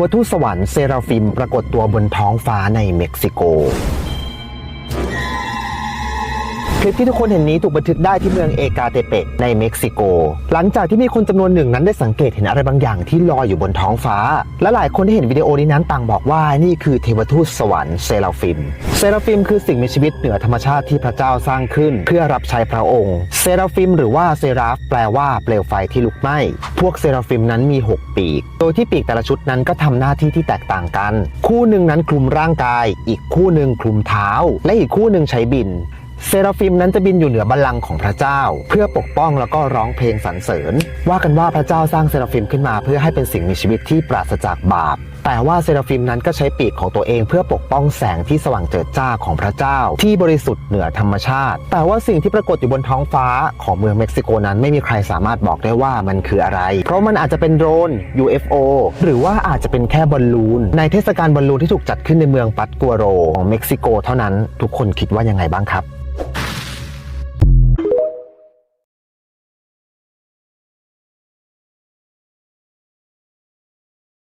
วทูตสวรรค์เซราฟิมปรากฏตัวบนท้องฟ้าในเม็กซิโก คลิปที่ทุกคนเห็นนี้ถูกบันทึกได้ที่เมืองเอกาเตเปกในเม็กซิโก หลังจากที่มีคนจำนวนหนึ่งนั้นได้สังเกตเห็นอะไรบางอย่างที่ลอยอยู่บนท้องฟ้า และหลายคนที่เห็นวิดีโอนี้นั้นต่างบอกว่านี่คือเทวทูตสวรรค์เซราฟิม เซราฟิมคือสิ่งมีชีวิตเหนือธรรมชาติที่พระเจ้าสร้างขึ้น เพื่อรับใช้พระองค์ เซราฟิม หรือว่าเซราฟแปลว่าเปลวไฟที่ลุกไหม้ พวกเซราฟิมนั้นมี 6 ปีก โดยที่ปีกแต่ละชุดนั้นก็ทำหน้าที่ที่แตกต่างกัน คู่หนึ่งนั้นคลุมร่างกาย อีกคู่หนึ่งคลุมเท้า และอีกคู่หนึ่งใช้บิน เซราฟิมนั้นจะบินอยู่เหนือบัลลังก์ของพระเจ้า เพื่อปกป้องแล้วก็ร้องเพลงสรรเสริญ ว่ากันว่าพระเจ้าสร้างเซราฟิมขึ้นมา เพื่อให้เป็นสิ่งมีชีวิตที่ปราศจากบาป แต่ว่าเซราฟิมนั้นก็ใช้ปีกของตัวเองเพื่อปกป้องแสงที่สว่างเจิดจ้าของพระเจ้า ที่บริสุทธิ์เหนือธรรมชาติ แต่ว่าสิ่งที่ปรากฏอยู่บนท้องฟ้าของเมืองเม็กซิโกนั้นไม่มีใครสามารถบอกได้ว่ามันคืออะไร เพราะมันอาจจะเป็นโดรน UFO หรือว่าอาจจะเป็นแค่บอลลูน ในเทศกาลบอลลูนที่ถูกจัดขึ้นในเมืองปัตกัวโรของเม็กซิโก เท่านั้นทุกคนคิดว่ายังไงบ้างครับ